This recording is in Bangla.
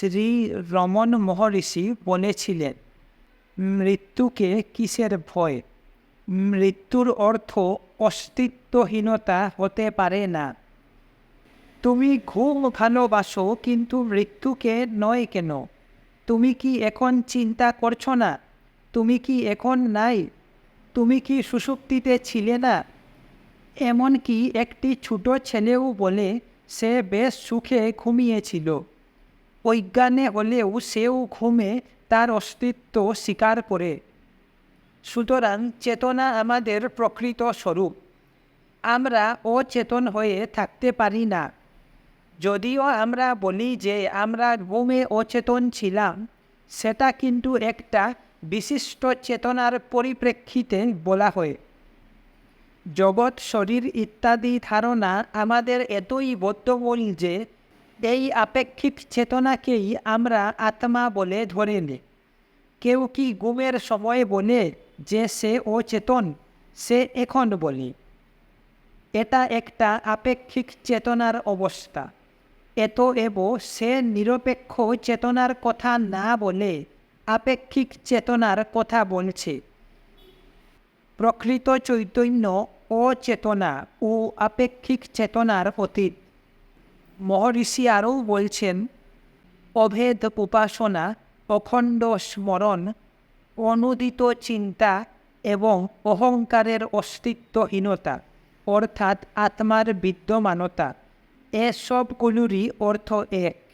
শ্রী রমন মহর্ষি বলেছিলেন, মৃত্যুকে কিসের ভয়? মৃত্যুর অর্থ অস্তিত্বহীনতা হতে পারে না। তুমি ঘুম ভালোবাসো, কিন্তু মৃত্যুকে নয় কেন? তুমি কি এখন চিন্তা করছ না? তুমি কি এখন নাই? তুমি কি সুষুপ্তিতে ছিলে না? এমনকি একটি ছোট ছেলেও বলে, সে বেশ সুখে ঘুমিয়েছিল। অজ্ঞানে হলেও সেও ঘুমে তার অস্তিত্ব স্বীকার করে। সুতরাং চেতনা আমাদের প্রকৃত স্বরূপ। আমরা অচেতন হয়ে থাকতে পারি না। যদিও আমরা বলি যে আমরা ঘুমে অচেতন ছিলাম, সেটা কিন্তু একটা বিশিষ্ট চেতনার পরিপ্রেক্ষিতে বলা হয়। জগৎ, শরীর ইত্যাদি ধারণা আমাদের এতই বদ্ধমূল যে এই আপেক্ষিক চেতনাকেই আমরা আত্মা বলে ধরে নিই কেউ কি ঘুমের সময় বলে যে সে অচেতন, সে এখন বলি এটা একটা আপেক্ষিক চেতনার অবস্থা। এত এব সে নিরপেক্ষ চেতনার কথা না বলে আপেক্ষিক চেতনার কথা বলছে। প্রকৃত চৈতন্য অচেতনা ও আপেক্ষিক চেতনার অতীত। মহর্ষি আরও বলছেন, অভেদ উপাসনা অখণ্ড স্মরণ, অনুদিত চিন্তা এবং অহংকারের অস্তিত্বহীনতা, অর্থাৎ আত্মার বিদ্যমানতা এসবগুলোরই অর্থ এক।